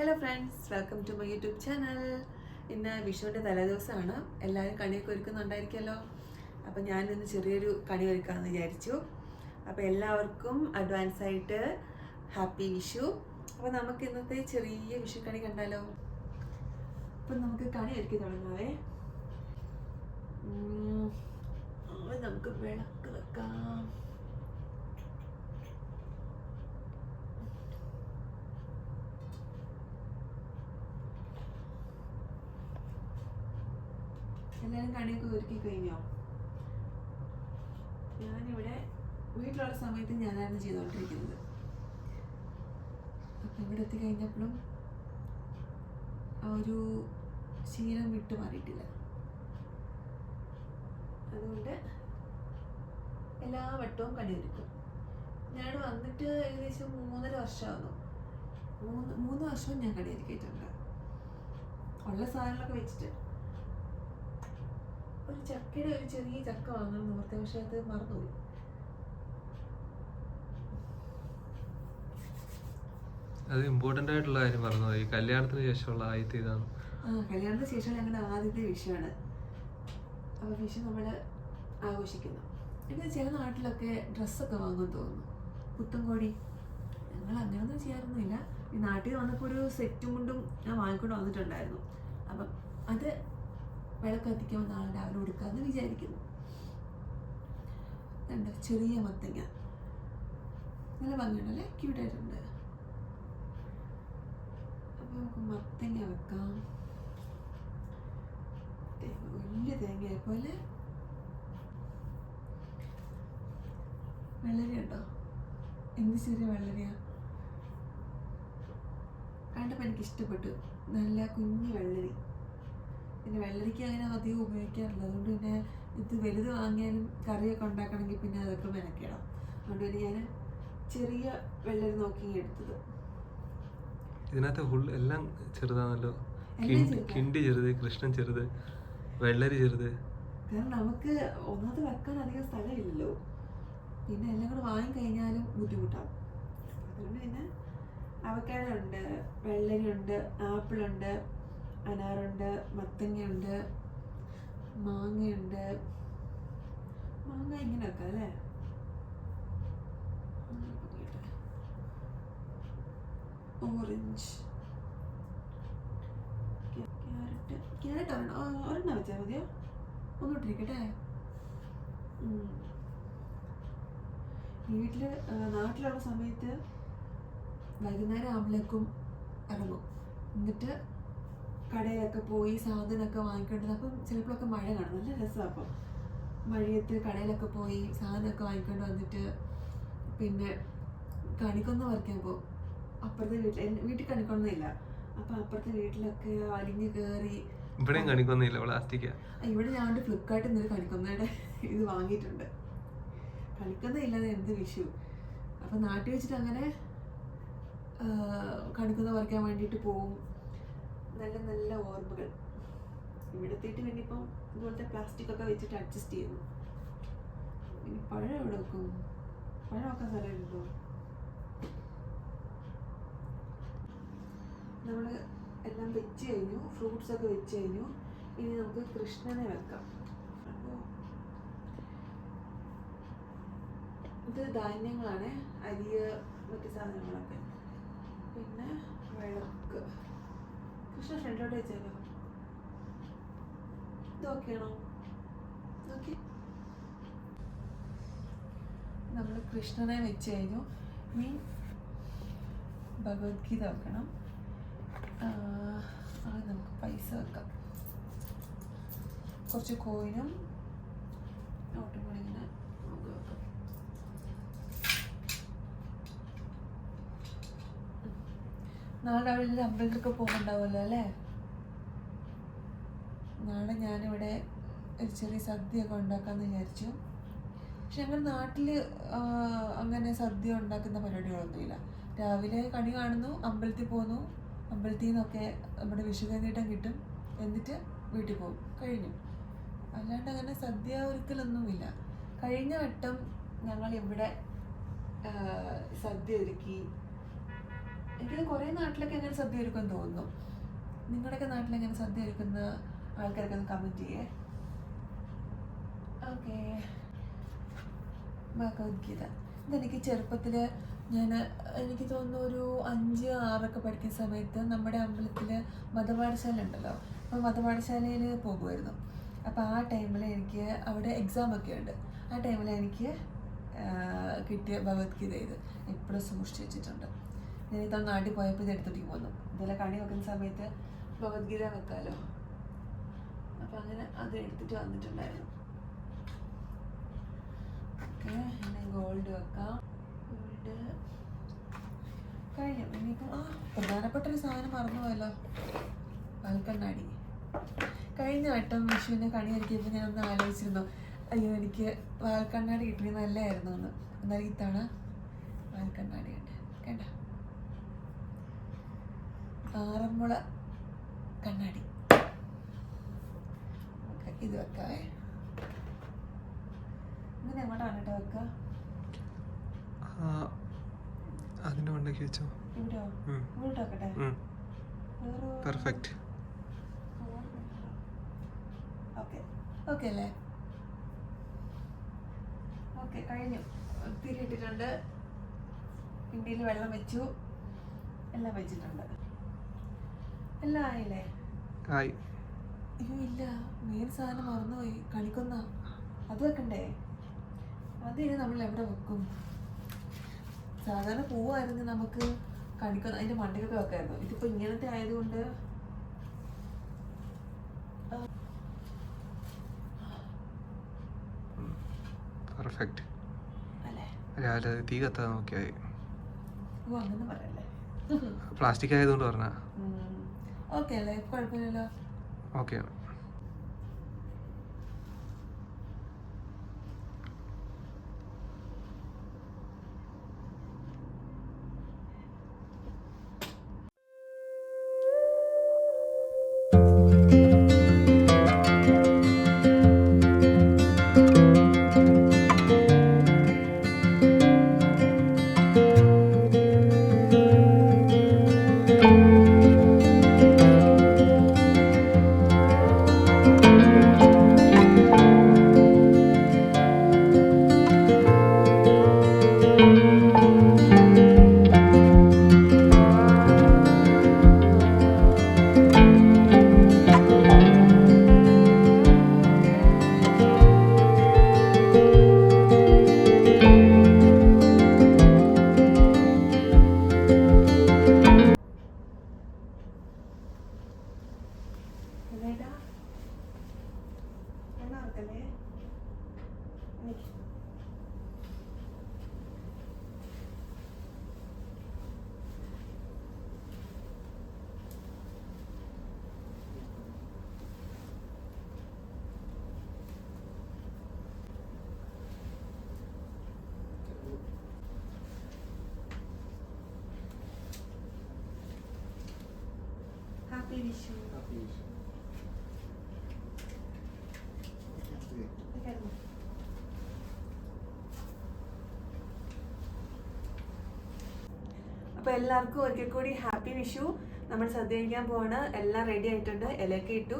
Hello friends welcome to my YouTube channel ഇന്ന് വിഷുവിന്റെ തലേദിവസമാണ്. എല്ലാവരും കണിയൊക്കെ ഒരുക്കുന്നുണ്ടായിരിക്കുമല്ലോ. അപ്പം ഇന്ന് ചെറിയൊരു കണി ഒരുക്കാമെന്ന് വിചാരിച്ചു. അപ്പോൾ എല്ലാവർക്കും അഡ്വാൻസ് ആയിട്ട് ഹാപ്പി വിഷു. അപ്പോൾ നമുക്ക് ഇന്നത്തെ ചെറിയ വിഷു കണി കണ്ടാലോ? അപ്പം നമുക്ക് കണി ഒരുക്കി തുടങ്ങാവേ. നമുക്ക് വിളക്ക് വെക്കാം. എല്ലാവരും കണിയൊക്കെ ഒരുക്കി കഴിഞ്ഞോ? ഞാനിവിടെ വീട്ടിലുള്ള സമയത്ത് ഞാനായിരുന്നു ചെയ്തുകൊണ്ടിരിക്കുന്നത് അപ്പം ഇവിടെ എത്തിക്കഴിഞ്ഞപ്പോഴും ആ ഒരു ശീലം വിട്ടു മാറിയിട്ടില്ല. അതുകൊണ്ട് എല്ലാ വട്ടവും കണി ഒരുക്കും. ഞാൻ വന്നിട്ട് ഏകദേശം മൂന്നര വർഷമാകുന്നു മൂന്ന് മൂന്ന് വർഷവും ഞാൻ കണി ഒരുക്കിയിട്ടുണ്ട്. ഉള്ള സാധനങ്ങളൊക്കെ വെച്ചിട്ട്. ഒരു ചക്കയുടെ ഒരു ചെറിയ ചക്ക വാങ്ങണം എന്ന് പക്ഷേ അത് മറന്നുപോയി. അത് ഇമ്പോർട്ടന്റ് ആയിട്ടുള്ള കാര്യം പറഞ്ഞു ഈ കല്യാണത്തിന് ശേഷമുള്ള ആദ്യത്തെ ഇതാണ്. ആ കല്യാണത്തിന് ശേഷം ഞങ്ങളുടെ ആദ്യത്തെ വിഷുവാണ്. അപ്പോൾ വിഷയം നമ്മൾ ആഘോഷിക്കുന്നു. പിന്നെ ചില നാട്ടിലൊക്കെ ഡ്രസ്സൊക്കെ വാങ്ങും തോന്നുന്നു. പുത്തുംകോടി ഞങ്ങൾ അങ്ങനെയൊന്നും ചെയ്യാറൊന്നുമില്ല. ഈ നാട്ടിൽ വന്നപ്പോൾ ഒരു സെറ്റും മുണ്ടും ഞാൻ വാങ്ങിക്കൊണ്ട് വന്നിട്ടുണ്ടായിരുന്നു. അപ്പം അത് വിളക്ക് കത്തിക്കുമ്പോൾ നാളെ രാവിലെ കൊടുക്കാമെന്ന് വിചാരിക്കുന്നു. രണ്ട് ചെറിയ മത്തങ്ങ. നല്ല ഭംഗിയുണ്ടല്ലേ? ക്യൂട്ടായിട്ടുണ്ട് അപ്പോൾ നമുക്ക് മത്തങ്ങ വെക്കാം. വലിയ തേങ്ങ പോലെ. വെള്ളരി ഉണ്ടോ? എന്ത് ചെറിയ വെള്ളരിയാ? കണ്ടപ്പോൾ എനിക്ക് ഇഷ്ടപ്പെട്ടു നല്ല കുഞ്ഞു വെള്ളരി. പിന്നെ വെള്ളരിക്ക അങ്ങനെ അധികം ഉപയോഗിക്കാറില്ല അതുകൊണ്ട് പിന്നെ ഇത് വലുത് വാങ്ങിയാലും കറിയൊക്കെ ഉണ്ടാക്കണമെങ്കിൽ പിന്നെ അതൊക്കെ മെനക്കണം അതുകൊണ്ട് പിന്നെ ഞാൻ ചെറിയ വെള്ളരി നോക്കി എടുത്തത്. ഇതിനകത്ത് ഫുൾ എല്ലാം ചെറുതാണല്ലോ. കിണ്ടി ചെറുതാ. കൃഷ്ണൻ ചെറുത് വെള്ളരി ചെറുത്. കാരണം നമുക്ക് ഒന്നാമത് വെക്കാൻ അധികം സ്ഥലമില്ലല്ലോ. പിന്നെ എല്ലാം കൂടെ വാങ്ങിക്കഴിഞ്ഞാലും ബുദ്ധിമുട്ടാവും അതുകൊണ്ട് പിന്നെ അവക്കാടുണ്ട് വെള്ളരി ഉണ്ട് ആപ്പിളുണ്ട് അനാറുണ്ട് മത്തങ്ങയുണ്ട് മാങ്ങയുണ്ട്. മാങ്ങ ഇങ്ങനെ വെക്കാം അല്ലേ? ഓറഞ്ച്. ക്യാരറ്റ്. ക്യാരറ്റ് ഒരെണ്ണം വെച്ചാൽ മതിയോ? ഒന്നിട്ടിരിക്കട്ടെ വീട്ടിൽ നാട്ടിലുള്ള സമയത്ത് വൈകുന്നേരം ആകുമ്പോഴേക്കും ഇറങ്ങും. എന്നിട്ട് കടയിലൊക്കെ പോയി സാധനമൊക്കെ വാങ്ങിക്കേണ്ടത് അപ്പം ചിലപ്പോഴൊക്കെ മഴ കാണും. നല്ല രസമാണ് അപ്പം. മഴയത്ത് കടയിലൊക്കെ പോയി സാധനമൊക്കെ വാങ്ങിക്കൊണ്ട് വന്നിട്ട് പിന്നെ കണിക്കൊന്ന പറിക്കാൻ പോകും അപ്പുറത്തെ വീട്ടിൽ എന്റെ വീട്ടിൽ കണിക്കൊന്നില്ല അപ്പം അപ്പുറത്തെ വീട്ടിലൊക്കെ അലിഞ്ഞ് കയറി ഇവിടെയും കണിക്കൊന്നുമില്ല പ്ലാസ്റ്റിക് ഇവിടെ ഞാൻ ഫ്ലിപ്കാർട്ടിൽ നിന്ന് കണിക്കൊന്നയുടെ ഇത് വാങ്ങിയിട്ടുണ്ട്. കണിക്കൊന്ന ഇല്ലാതെ എന്ത് വിഷു. അപ്പം നാട്ടിൽ വെച്ചിട്ട് അങ്ങനെ കണിക്കൊന്ന് പറിക്കാൻ വേണ്ടിയിട്ട് പോവും. നല്ല നല്ല ഓർമ്മകൾ. ഇവിടെ എത്തിയിട്ട് പിന്നെ ഇതുപോലത്തെ പ്ലാസ്റ്റിക് ഒക്കെ വെച്ചിട്ട് അഡ്ജസ്റ്റ് ചെയ്യുന്നു. ഇനി പഴം എവിടെ വെക്കും? പഴം വെക്കാൻ സ്ഥലമുണ്ടോ നമ്മൾ എല്ലാം വെച്ച് കഴിഞ്ഞു ഫ്രൂട്ട്സ് ഒക്കെ വെച്ച് കഴിഞ്ഞു ഇനി നമുക്ക് കൃഷ്ണനെ വെക്കാം. ഇത് ധാന്യങ്ങളാണ് അരിയ മറ്റു സാധനങ്ങളൊക്കെ. പിന്നെ വിളക്ക്. കൃഷ്ണ ഫ്രണ്ടിലോട്ട് വെച്ചാലോ ഇതൊക്കെയാണോ ഓക്കെ നമ്മൾ കൃഷ്ണനെ വെച്ച് കഴിഞ്ഞു മീൻ ഭഗവത്ഗീത വെക്കണം. അത് നമുക്ക് പൈസ വെക്കാം. കുറച്ച് കോയിനും നോട്ടും കൂടി ഇങ്ങനെ നമുക്ക് വെക്കാം ഉം. നാളെ രാവിലെ അമ്പലത്തിലൊക്കെ പോകുന്നുണ്ടാവുമല്ലോ അല്ലേ? നാളെ ഞാനിവിടെ ഒരു ചെറിയ സദ്യയൊക്കെ ഉണ്ടാക്കാമെന്ന് വിചാരിച്ചു. പക്ഷെ ഞങ്ങൾ നാട്ടിൽ അങ്ങനെ സദ്യ ഉണ്ടാക്കുന്ന പരിപാടികളൊന്നുമില്ല. രാവിലെ കണി കാണുന്നു അമ്പലത്തിൽ പോകുന്നു. അമ്പലത്തിൽ നിന്നൊക്കെ നമ്മുടെ വിഷുകൈനീട്ടം കിട്ടും. എന്നിട്ട് വീട്ടിൽ പോകും. കഴിഞ്ഞു. അല്ലാണ്ട് അങ്ങനെ സദ്യ ഒരിക്കലൊന്നുമില്ല. കഴിഞ്ഞ വട്ടം ഞങ്ങൾ ഇവിടെ സദ്യ ഒരുക്കി. എനിക്ക് കുറേ നാട്ടിലൊക്കെ എങ്ങനെ സദ്യ ഒരുക്കും തോന്നുന്നു. നിങ്ങളുടെയൊക്കെ നാട്ടിൽ എങ്ങനെ സദ്യ ഒരുക്കുന്ന ആൾക്കാരൊക്കെ ഒന്ന് കമന്റ് ചെയ്യേ. ഓക്കെ. ഭഗവത്ഗീത. ഇതെനിക്ക് ചെറുപ്പത്തിൽ ഞാൻ എനിക്ക് തോന്നുന്നു ഒരു അഞ്ച് ആറൊക്കെ പഠിക്കുന്ന സമയത്ത് നമ്മുടെ അമ്പലത്തിൽ മതപാഠശാല ഉണ്ടല്ലോ അപ്പോൾ മതപാഠശാലയിൽ പോകുമായിരുന്നു. അപ്പോൾ ആ ടൈമിൽ എനിക്ക് അവിടെ എക്സാം ഒക്കെ ഉണ്ട്. ആ ടൈമിൽ എനിക്ക് കിട്ടിയ ഭഗവത്ഗീത ഇത് എപ്പോഴും സൂക്ഷിച്ച് വെച്ചിട്ടുണ്ട്. ഞാൻ ഇതാ നാട്ടിൽ പോയപ്പോൾ ഇത് എടുത്തിട്ട് പോന്നു. ഇതുപോലെ കണി വെക്കുന്ന സമയത്ത് ഭഗവത്ഗീത വെക്കാമല്ലോ അപ്പം അങ്ങനെ അത് എടുത്തിട്ട് വന്നിട്ടുണ്ടായിരുന്നു. ഓക്കെ ഗോൾഡ് വെക്കാം. ഗോൾഡ് കഴിഞ്ഞു. ഇനിയിപ്പോൾ ആ പ്രധാനപ്പെട്ട ഒരു സാധനം മറന്നുപോയല്ലോ. പാൽക്കണ്ണാടി കഴിഞ്ഞ വട്ടം വിഷുവിനെ കണി ഒരുക്കിയപ്പോൾ ഞാൻ ഒന്ന് ആലോചിച്ചിരുന്നു. അയ്യോ എനിക്ക് വാൽക്കണ്ണാടി കിട്ടിയത് നല്ലതായിരുന്നു എന്ന്. എന്നാൽ ഇത്തവണ വാൽക്കണ്ണാടി ഉണ്ട് കണ്ട? ആറന്മുള കണ്ണാടി. ഇത് വെക്കാവേ. ഇങ്ങനെ എങ്ങോട്ടാണ് കേട്ടോ വെക്കുക അതിന്റെ മണ്ടയ്ക്ക് വെച്ചോ. ഇവിടെയോ? ഇവിടെ വെക്കട്ടെ? പെർഫെക്റ്റ് ഓക്കെ ഓക്കെ അല്ലേ? ഓക്കെ കഴിഞ്ഞു. തിരി ഇട്ടിട്ടുണ്ട് പിണ്ടിയിൽ വെള്ളം വെച്ചു. എല്ലാം വെച്ചിട്ടുണ്ട്. എല്ലാം ആയില്ലേ? ആയി. അയ്യോ ഇല്ല. മെയിൻ സാധനം മറന്നുപോയി. അത് വെക്കണ്ടേ? നമ്മൾ എവിടെ വെക്കും? സാധാരണ നമുക്ക് കണിക്കൊന്ന അതിന്റെ മണ്ടയ്ക്കൊക്കെ വെക്കായിരുന്നു. ഇങ്ങനത്തെ ആയതുകൊണ്ട് പെർഫെക്റ്റ് അല്ല? തീ കത്താൻ പ്ലാസ്റ്റിക് ആയതുകൊണ്ട് പറഞ്ഞാ ഓക്കെ അല്ലേ? കുഴപ്പമില്ലല്ലോ. ഓക്കെ. എന്നേട്ടാ അപ്പൊ എല്ലാവർക്കും ഒരിക്കൽ കൂടി ഹാപ്പി വിഷു. നമ്മൾ സദ്യ കഴിക്കാൻ പോവാണ്. എല്ലാം റെഡി ആയിട്ടുണ്ട്. ഇലയൊക്കെ ഇട്ടു.